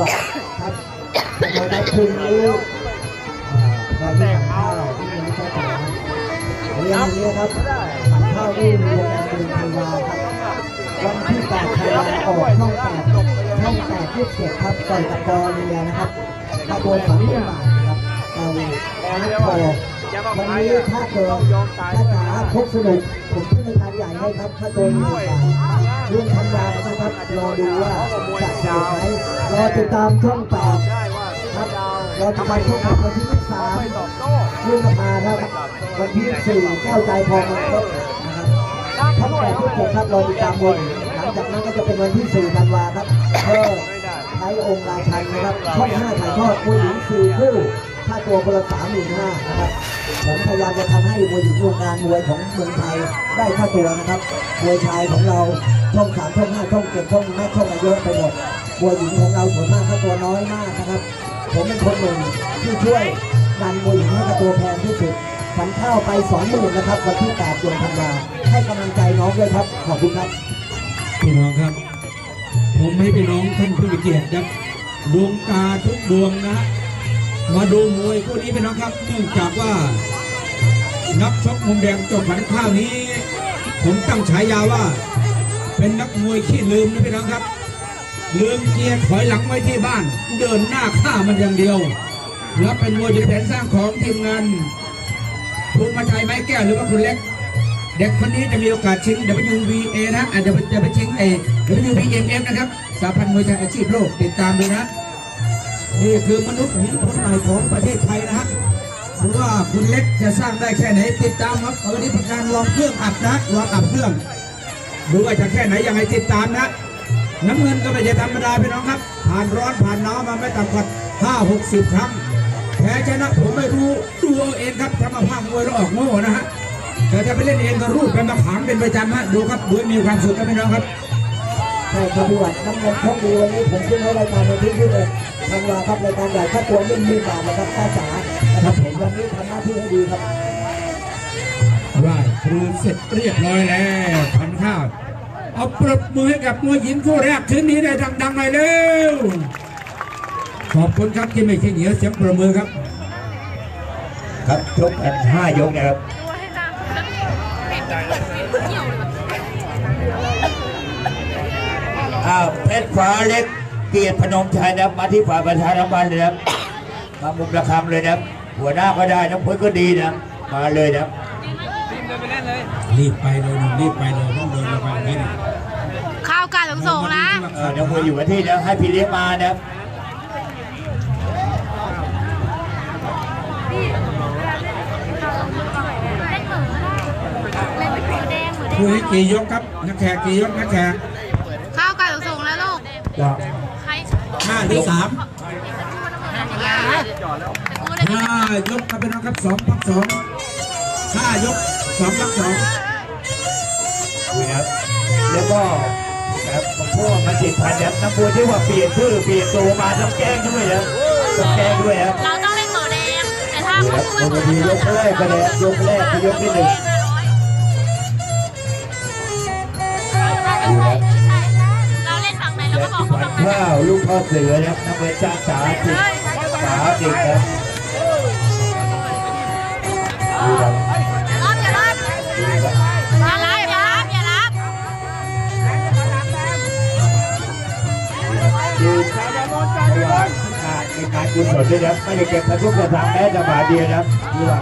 บอกครับเราได้คืนนี้เราได้ข้าวที่นี่ก็จะเรียนนี้ครับผัดข้าวที่โรงแรมเมืองไทยวาครับวันที่8ธันวาออกช่องแปดช่องแปดยี่สิบเจ็ดครับต่อยกับกอเรียนะครับค่าตัวสามพันบาทนะครับ เรานักพอวันนี้ถ้าเกิดถ้าจ๋าพกสนุกผมขึ้นในทางใหญ่ให้ครับค่าตัวหนึ่งบาเรื่องทันวานะครับรอดูว่าจะสนุกไหมรอติดตามช่องแปดได้ว่าครับดาวเราจะไปพบกับวันที่ยี่สามไม่ตอบโต้เรื่องมาครับวันที่สี่เก้าใจพอมันครบนะครับทั้งแปดทุกคนครับรอติดตามบนหลังจากนั้นก็จะเป็นวันที่สี่ธันวาครับเพื่อใช้องค์ราชันนะครับช่องห้าถ่ายทอดมวยหญิงสี่คู่ ค่าตัวคนละสามหมื่นห้านะครับ ผมพยายามจะทำให้มวยหญิงวงการมวยของเมืองไทยได้ค่าตัวนะครับมวยชายของเราช่องสามช่องห้าช่องเจ็ดช่องแม่ช่องอะไรเยอะไปหมดมวยหญิงของเราส่วนมากค่าตัวน้อยมากนะครับ ผมเป็นคนหนึ่งที่ช่วยดันมวยหญิงให้ค่าตัวแพงที่สุดฝันข้าวไปสองหมื่นนะครับวันที่แปดเดือนธันวาให้กำลังใจน้องด้วยครับขอบคุณครับพี่น้องครับ ผมให้พี่น้องท่านผู้มีเกียรติครับดวงตาทุกดวงนะ มาดูมวยคู่นี้พี่น้องครับเนื่องจากว่า นักชกมุมแดงจบผันข้าวนี้ ผมตั้งฉายาว่า เป็นนักมวยขี้ลืมนะพี่น้องครับลืมเกียร์ถอยหลังไว้ที่บ้าน เดินหน้าฆ่ามันอย่างเดียว และเป็นมวยอยู่แผนสร้างของทีมงานภูมิชัยไม้แก้วหรือว่าคุณเล็ก เด็กคนนี้จะมีโอกาสชิง WBA นะอาจจะจะไปชิงเอ WBMF นะครับสาพันธ์มวยไทยอาชีพโลกติดตามด้วยนะ นี่คือมนุษย์หินคนใหม่ของประเทศไทยนะฮะหรือว่าคุณเล็กจะสร้างได้แค่ไหนติดตามครับวันนี้เป็นการลองเครื่องอัดนะลองอัดเครื่องดูว่าจะแค่ไหนยังไงติดตามนะ น้ำเงินก็ไม่ใช่ธรรมดาพี่น้องครับ ผ่านร้อนผ่านหนาวมาไม่ต่ำกว่าห้าหกสิบครั้งแพ้ชนะผมไม่รู้ดูเอาเองครับทำมาภาคมวยแล้วออกโง่นะฮะแต่ถ้าไปเล่นเองก็รูดเป็นมะขามเป็นประจำฮะดูครับดูให้มีความสุขครับพี่น้องครับใช่ครับพี่วัดน้ำเงินโชคดีวันนี้ผมขึ้นให้รายการในที่ที่เลย ทางวาครับรายการใหญ่ค่าตัวเล่นมีบาทนะครับค่าจ๋านะครับผมวันนี้ทำหน้าที่ให้ดีครับไหว้ครูเสร็จเรียบร้อยแล้วพันข้าวเอาปรบมือให้กับมวยหญิงคู่แรกคืนนี้ได้ดังๆหน่อยเร็วขอบคุณครับที่ไม่ขี้เหนียวเสียงปรบมือครับ ครับชกกันห้ายกนะครับอ้าวเพชรฟ้าเล็กเกียรติพนมชัยนะครับมาที่ฝ่ายประชาสัมพันธ์เลยนะครับมามุมระคำเลยนะครับหัวหน้าก็ได้น้ำพุ้ยก็ดีนะมาเลยนะครับรีบไปเลยหนุ่มรีบไปเลยต้องเดินระวังนิดนึงข้าวกาสูงๆนะเออน้ำพุ้ยอยู่กับที่นะครับให้พี่เลี้ยงมานะครับคุยกี่ยกครับนักแขกกี่ยกนักแขกข้าวกาสูงแล้วลูกาหรือสามไปกู้เลยห้ายกครับพี่น้องครับสองพักสองห้ายกสองพักสองนี่นะครับแล้วก็นะครับผมพูดว่ามันจิตพันนะครับน้ำพุ้ยที่ว่าเปลี่ยนชื่อเปลี่ยนตัวมาต้องแกล้งด้วยนะครับต้องแกล้งด้วยนะครับเราต้องเล่นตัวแดงแต่ถ้านี่เขาครับคุยบางตัวทียกแรกก็เลยยกแรกก็ยกที่หนึ่ง ข้าวลูกพ่อเสือนะครับนักเวทจ้าจ๋าจิตจ๋าเด็กครับดูครับอย่ารับดูครับอย่ารับอย่ารับอย่ารับดูเพราะว่าการในการกุศลด้วยนะครับไม่ได้เก็บกระทุกกระทำแม้แต่บาทเดียวนะครับที่ว่า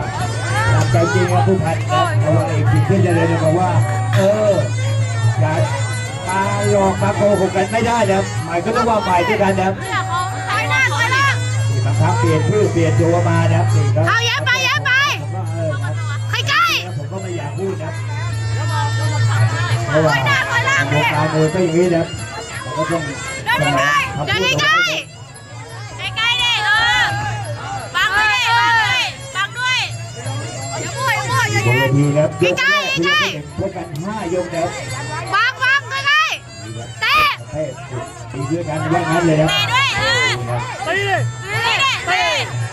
ตามใจจริงครับผู้พันนะเพราะว่าเอกผิดขึ้นเลยนะบอกว่า เอออย่ามา หลอกมาโกหกกันไม่ได้นะครับหมายก็ต้องว่าหมายด้วยกันนะครับเพื่อเขาไปหน้าไปหน้านี่บางครั้งเปลี่ยนชื่อเปลี่ยนตัวมานะครับนี่ครับเอาแย้มไปแย้มไปผมก็เออครับใใกล้ผมก็ไม่อยากพูดนะๆเพราะไปว่าหน้าไปหน้าวงพี่การมวยก็อย่างนี้นะผมก็ต้องเดินใกล้เดินใกล้ใกล้ๆดิเออบังด้วยบังด้วยบังด้วยอย่ามั่วอย่ามั่วอย่าบนยืเวนทีนะครับยกใกแรล้กๆคือยใกล้กที่หนึ่งพบกันห้ายกนะครับ ให้ตีด้วยกันด้วยางั้นเลยครับตีตี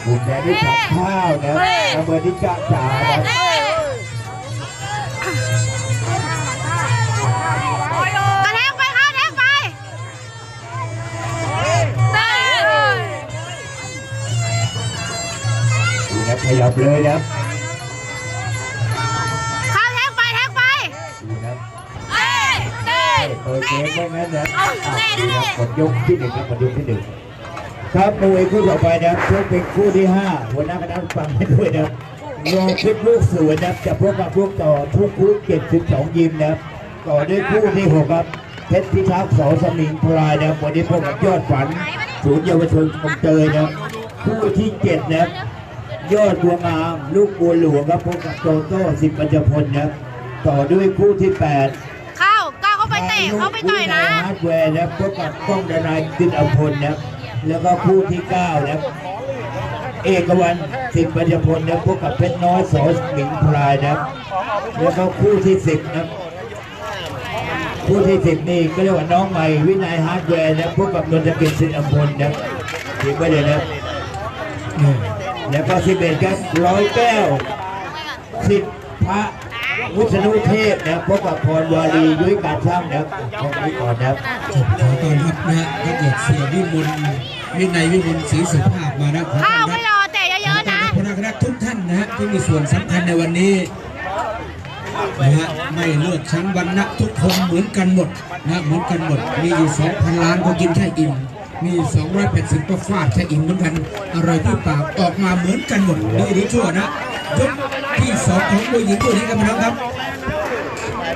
บุญแดงที่ขับข้าวนะระเบิดที่กะจ๋าขยับเลยครับ ต้เปิดเกมไม่งั้นะเอาเต้ดิหมดยกที่หนึ่งครับหมดยกที่หนึ่งครับมวยคู่ต่อไปนะครับชกเป็นคู่ที่ห้าหัวหน้าคณะฟังให้ด้วยนะครับรองคลิปลูกสวนนะครับจะพบกับพวกต่อทุกคู่เจ็ดสิบสองยิมนะครับต่อด้วยคู่ที่หกครับเพชรพิทักษ์สอสมิงพลายนะครับวันนี้พบกับยอดฝันศูนย์เยาวชนคลองเตยนะครับคู่ที่เจ็ดนะครับยอดบัวงามลูกบัวหลวงครับพบกับโตโต้สิบปัญจพลนะครับต่อด้วยคู่ที่แปด เข้าไปเตะเข้าไปต่อยนะฮาร์ดแวร์นะครับพบกับกล้องดนายกินอภพลนะครับแล้วก็คู่ที่เก้านะครับเอกวันสิบปัญญพลนะครับพบกับเพชรน้อยสอสมิงพลายนะครับแล้วก็คู่ที่สิบนะครับคู่ที่สิบนี่ก็เรียกว่าน้องใหม่วินัยฮาร์ดแวร์นะครับพบกับนนทกิจสินอภพลนะครับทีมไปเลยนะครับเนี่ยแล้วก็สิบเอ็ดครับร้อยแก้วสิทธิพระ วิษณุเทพนะครับพบกับพรวารียุ้ยการช่างนะครับของนี้ก่อนนะครับขอต้อนรับนะฮะถ้าเกิดเสียวิมลวินัยวิมลศรีสุภาพมานะขอต้เข้าอนไม่รับรอเตะเยอะๆนะคณะคณะทุกท่านนะฮะที่มีส่วนสำคัญในวันนี้นะฮะไม่เลือกชั้นวรรณะทุกคนเหมือนกันหมดนะเหมือนกันหมด มีอยู่2,000ล้านก็กินแค่อิ่มมี 280ก็ฟาดแค่อิ่มเหมือนกัน อร่อยที่ปากออกมาเหมือนกันหมดดีหรือชั่วนะยก ที่สองของมวยหญิงคู่นี้กันไปแล้วครับ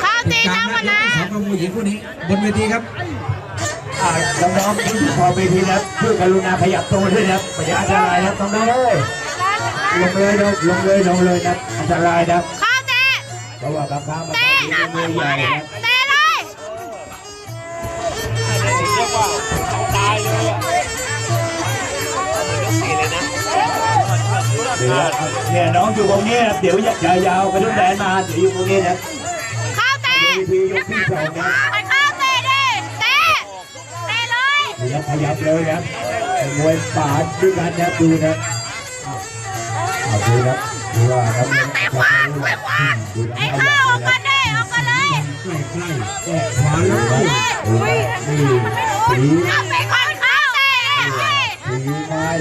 เข้าตีกลางน้ำนะมายกนะที่สองของมวยหญิงคู่นี้บนเวทีครับอ่าน้องๆที่พอไปทีนะช่วยกรุณาขยับตัวด้วยนะประหยัดอันตรายนะน้องๆเลยลงเลยนะลงเลยลงเลยนะอันตรายนะเข้าเตะเพราะว่าบางครั้งบางเตะครั้งมือใหญ่นะ เตะเลยเดี๋ยวเนี่ยน้องอยู่ตรงนี้นะเดี๋ยวอย่ายาวๆไปทุกแดนมาเดี๋ยวอยู่ตรงนี้นะเข้าเตะเวทียกที่สองนะไปเข้าเตะดิเตะเตะเลยขยับขยับเลยนะมวยป่าด้วยกันนะดูนะเอาดูนะดูว่าครับเตะขวาเตะขวาไอ้เข้าออกกันดิออกกันเลยใกล้ใกล้ๆออกขวาแล้วก็นี่สี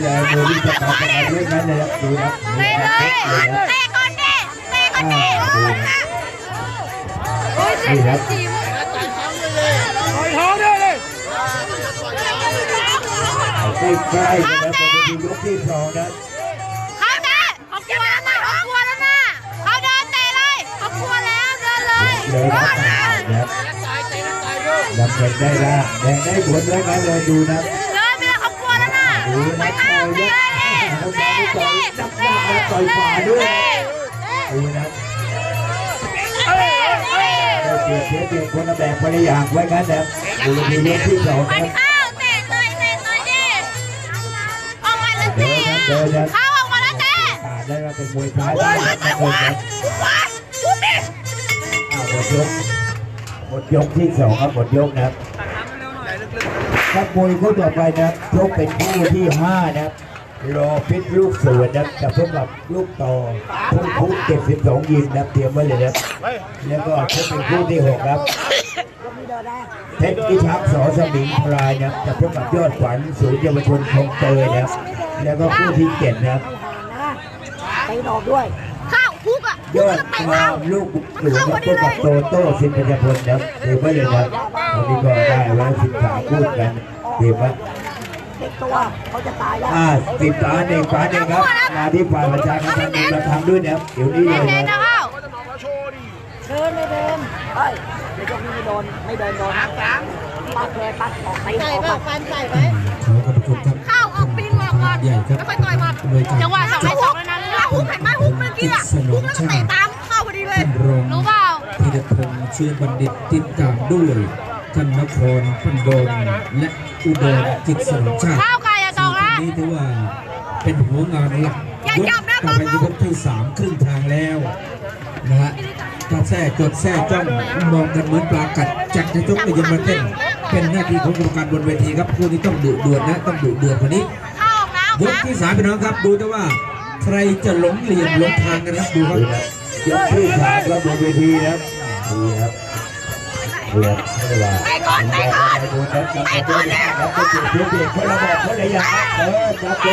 เลยมือที่จะต่อกันเรื่องนั้นเลยนะดูนะเตะเลยเตะก่อนดิเตะก่อนดินี่ครับใกล้ใกล้ๆนะครับเป็นยกที่สองนะเขาเตะเขากลัวแล้วนะเขากลัวแล้วนะเขาเดินเตะเลยเขากลัวแล้วเดินเลยเลยเดินะนเลยครับนำเงินได้ละแดงได้ผลแล้วกันเลยดูนะ นะดูไปนะข้างเตะเตะเตะเตะเตะเตะเตะดูนะเปรียบเทียเปรียบคนละแบบคนละอย่างไว้กันนะดูในยกที่สองไปนะเข้าเตะหน่อยเตะหน่อยดิออกมาแล้วเตะเข้าออกมาแล้วเตะขาดแล้วก็เป็นมวยท้ายได้นะคนนะขวาทุบดิหมดยกหมดยกที่สองครับหมดยกนะครับ ครับมวยคู่ต่อไปนะยกเป็นคู่ที่ห้านะครับรอพิษลูกสวนนะครับจะพบกับลูกต่อพุ่งพุ่งเจ็ดสิบสองยิงนะครับเตรียมไว้เลยนะครับแล้วก็ชกเป็นคู่ที่หกครับเพชรพิทักษ์สอสมิงพลายนะครับจะพบกับยอดขวัญศูนย์เยาวชนคลองเตยนะครับแล้วก็คู่ที่เจ็ดนะครับไปดอกด้วยเข้าคุกอะ ยอดงามลูกหลวงกับพวกกับโตโต้สินปัญญพลครับเดี๋ยวไว้เลยนะวันนี้ก็ได้ไว้สิบสามพูดกันเดี๋ยวว่าเด็กตัวเขาจะตายแล้วอ่าสิบสามเองฟ้าเองครับมาที่ฝ่ายประชาสัมพันธ์เราทำด้วยนะครับเดี๋ยวนี้เลยนะเข้าเดินไม่เดินเฮ้ยไม่ต้องไม่โดนไม่เดินโดนปัดเลยปัดออกไปออกมาขอขอบคุณครับเข้าวออกปีนหมอกก่อนแล้วค่อยต่อยหมอกโดจังหวะสองในสองแล้วนะ กเมื่อกี้อะฮุกแล้วก็เตะตามเข้าพอดีเลยท่านรองรู้เปล่าธีรพงษ์เชื้อบัณฑิตติดตามด้วยท่านนครพันโดนและอุดรจิตสนชาติข้าวไก่อะตองละนี้ถือว่าเป็นหัวงานหลักอย่าจับนะกลับไปเบาๆยกที่สามครึ่งทางแล้วนะฮะถ้าแท้จดแท้จ้องมองกันเหมือนปลากัดจักจะจกไปยังมาเต้นเป็นหน้าที่ของกรรมการบนเวทีครับคู่นี้ต้องดุเดือดนะต้องดุเดือดกว่านี้เข้าออกนะออกยกนะที่สามพี่น้องครับดูแต่ว่า ใครจะหลงเหลี่ยมหลงทางกันครับดูครับยกที่สามครับบนเวทีนะครับดีครับเดือดไม่ได้ว่าไปก่อนไปก่อนดูครับจับตัวเด็กครับจับตัวเด็กคนละแบบคนละอย่างครับเออจับตั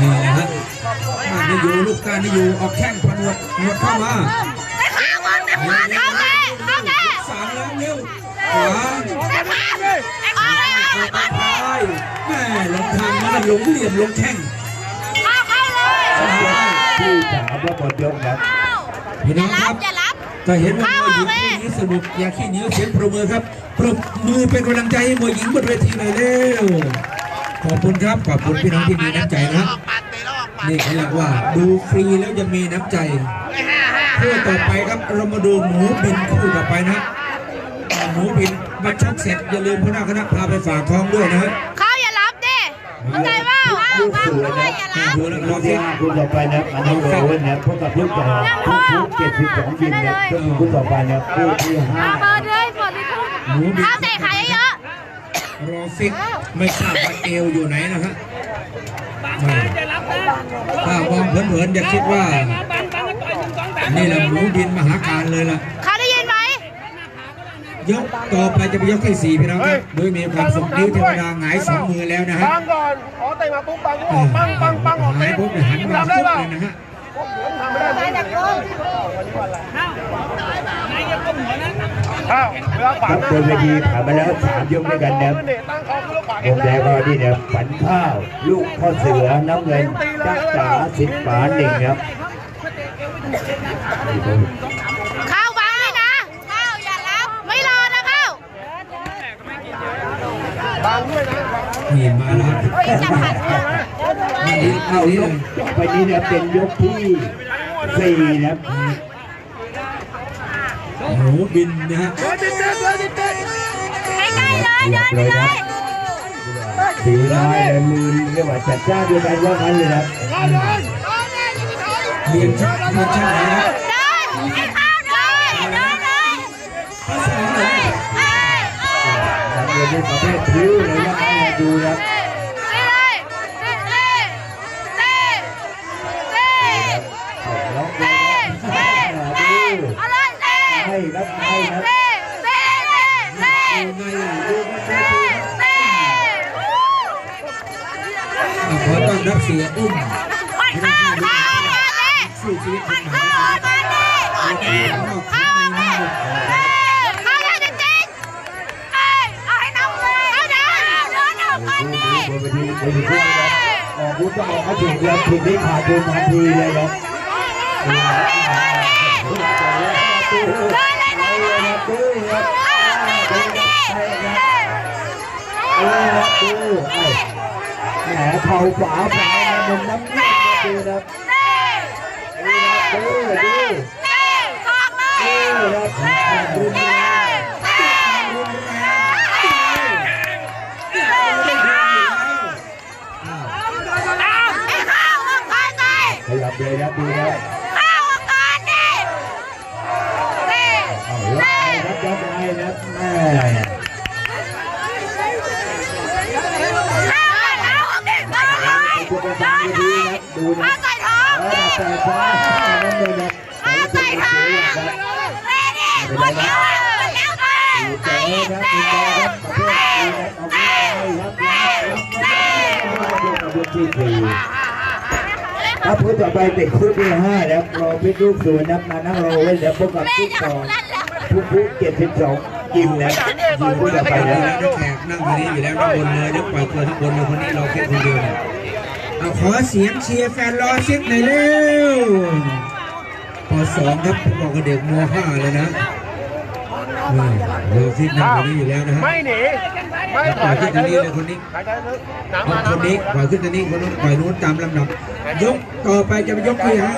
นี่นะฮะมานี่อยู่ลูกการนี่อยู่ออกแข้งพนวดหนวดเข้ามาไอ้ข้าววางไอ้ข้าวเขาเตะเขาเตะสามแล้วเร็วขวาไอ้ข้วข้าไอ้ข้าวซ้ายแม่ลงทางมาหลงเหลี่ยมลงแข้งข้าเข้าเลยที่สามแล้วหมดยกครับพี่น้องครับบอย่ารับก็เห็นว่ามวยหญิงคู่นี้สนุกอย่าขี้เหนียวเสียงปรบมือครับปรบมือเป็นกำลังใจให้มวยหญิงบนเวทีหน่อยเร็ว ขอบคุณครับ ขอบคุณพี่น้องที่มีน้ำใจนะนี่เขาเรียกว่า ดูฟรีแล้วยังมีน้ำใจคู่ต่อไปครับเรามาดูหมูบินคู่ต่อไปนะหมูบินมาชกเสร็จอย่าลืมพนักคณะพาไปฝากท้องด้วยนะข้าวอย่ารับดิเข้าใจเปล่าข้าวลูกข้าวเสือด้วนะยอย่ารับดูแล้วลูรอกที่สิห้าคุณต่อไปนะอันนี้โรเวนนะพบกับลูกต่อทุกเจ็ดสิบสองบินนะคุณต่อไปนะคู่ที่ห้าเปิดเลยเปิดเลยหมูบินข้าวใส่ไข่เยอะ รอฟิกไม่ทราบว่าเอวอยู่ไหนนะฮะไม่ถ้ามองเผินๆอย่าคิดว่า นี่แหละหมูบินมหาการเลยล่ะข้าวได้ยินไหมยกต่อไปจะเป็นยกที่สี่พี่น้องครับโดยมีความสุขนิ้วเทวดาหงายสองมือแล้วนะฮะปังก่อนขอเตะมาปุ๊บปังก็ออกปังปังปังออกหายเตะปุ๊บเนี่ยหันมาทำได้ปุ๊บเปล่าเลยนะฮะทำไม่ได้ไหม อ้าวเวลาขวาครับบนเวทีผ่านมาแล้วสามยกด้วยกันนะตั้งคอขึ้นแล้วขวาวงแดงก็นี่เนี่ยฝันข้าว ลูกพ่อเสือน้ำเงินจักจ๋าสิทธิ์ฝาหนึ่งครับข้าววางเลยนะ ข้าวอย่ารับไม่รอนะข้าวบางด้วยนะนี่มาแล้วเฮ้ยจะผัดเนี่ยนี่เอาเอายยกกต่อไปนี้เนี่ยเป็นยกที่สี่นะครับ หมูบินนะฮะใกล้ๆเลยเดินไปเลยสีลายมือเรียกว่าจัดจ้านด้วยกันว่างั้นเลยนะเรียนชักเรียนชักไหนนะเดินให้ข้าวเดินเดินเลยภาษาไหนเอ้ยเอ้ยนักเรียนที่ประเภทคิ้วเลยนะให้ดูนะเอ้ยเต้เต้เต้เต้ร้องเพลเต้ เสียอุ้มปัดข้าวข้ามาเลยสู้ชีวิตคปันดใหม่ข้ามาเลยข้ามาเลยข้าวเลยจริงเอ้ยเอาให้น้องเลยเอาเดินเดินออกไปนี่บนเวทีบนเวทีนะออกพุทธต้องออกให้ถูกแล้วผิดได้ขาดโดนทันทีเลยครับเดินเลยนะเอาเลยเนเลยดิเอาเลยนะดูไอ้ แหมเข่าฝาฝามันน้ำหนักดูนะเต้ดูนะดูเต้ออกเลยดูนะดูนะไอ้ข้าวออกก่อนเลยขยับเลยนะดูนะข้าวออกก่อนดิเต้เอาล็อกไอ้ครับล็อกไอ้นะแม่ ข้าใส่ท้องเออแต่ฟ้านั่นเลยนะข้าใส่ท้องเต้ดิหมดแล้วหมดแล้วเต้เจอครับคุณแม่ครับประเภทนี้เอาไว้ครับยกที่สี่ถ้าพูดต่อไปติดคู่ที่ห้าแล้วรอพิจูกศูนย์นะมานั่งรอไว้เดี๋ยวพบกับแม่ต่อนั่นแล้วพทุกผู้เจ็ดสิบสองกิมนะอยู่ผู้ที่จะไปไปแล้วนะนักแขกนั่งอยู่นี่อยู่แล้วด้านบนเลยเดี๋ยวปล่อยตัวทั้งบนเลยคนนี้เราแค่คนเดียวเนี่ย เอาขอเสียงเชียร์แฟนรอซิดหน่อยเร็วปสองครับผมบอกกับเด็กมห้าเลยนะนี่รอซิดนั่งอยู่นี่อยู่แล้วนะฮะไม่หนีไม่ถปล่ออยยใจขึ้นใจทางนี้ลึเลกยคนนี้หายใจลึกน้ำคมานน้ำนี้ปล่อยขึ้นทางนี้คนนู้นปล่อยนู้นตามลำดับ ยกต่อไปจะไปยกที่ฮะ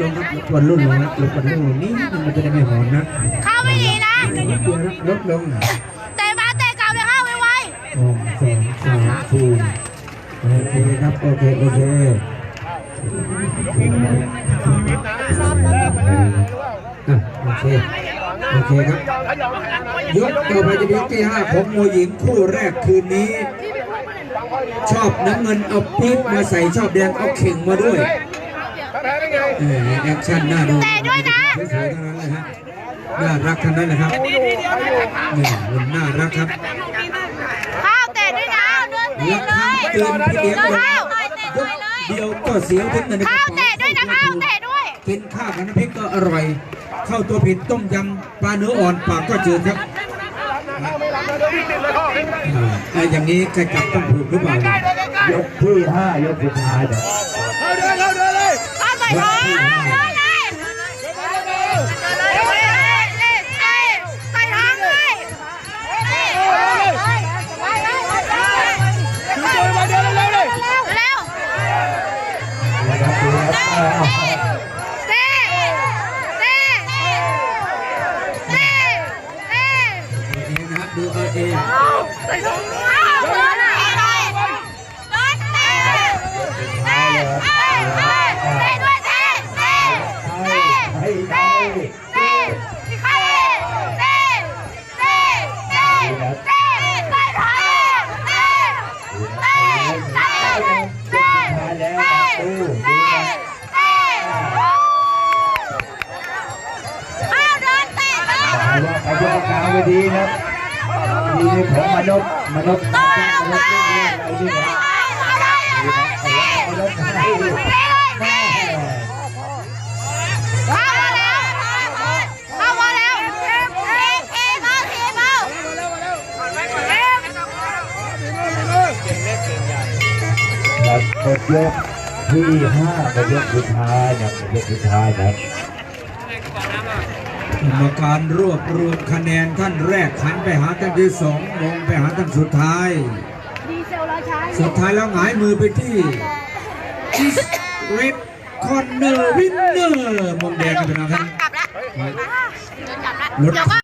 ลงครับลงบนรุ่นลงนะลงบนรุ่นลงนี่มันจะได้ไม่หอนนะ เข้าไม่ดีนะเดี๋ยวนะลดลง เคครับ โอเค โอเคโอเคโอเคครับ ยกต่อไปจะเป็นยกที่ห้าของมวยหญิงคู่แรกคืนนี้ ชอบน้ำเงินเอาปี๊บมาใส่ชอบแดงเอาเข่งมาด้วยแพ้ได้ไงเออแอคชั่นน่าดูสวยๆทั้งนั้นเลยฮะน่ารักทั้งนั้นเลยครับนี่มันน่ารักครับข้าวเตะด้วยนะเดินเตะเลย เตือนพี่เลี้ยงเลยเข้ายกเดียวก็เสียวถึงในกระเข้าเป๋าเตะด้วยนะเข้าเตะด้วย กินข้าวกับน้ำพริกก็อร่อย เข้าตัวผิดต้มยำปลาเนื้ออ่อนปากก็จืดครับเข้าไม่รับนะเดี๋ยวพี่ติดเลยเข้าให้ไม่ได้อ่าไอ้อย่างนี้ใครจับต้องถูกหรือเปล่าเนี่ยยกที่ห้ายกสุดท้ายนะเข้าเดินเข้าเดินเลยเข้าใส่ท้อง ดู ยกที่ห้ากดยกสุดท้ายนะกดยกสุดท้ายนะกรรมการรวบรวมคะแนนท่านแรกหันไปหาท่านที่สองมองไปหาท่านสุดท้าย สุดท้ายแล้วหงายมือไปที่อิสเรดคอนเนอร์วินเนอร์มุมแดงกันไปนะครับกลับแล้วเดินกลับแล้วรถเดี๋ยวก็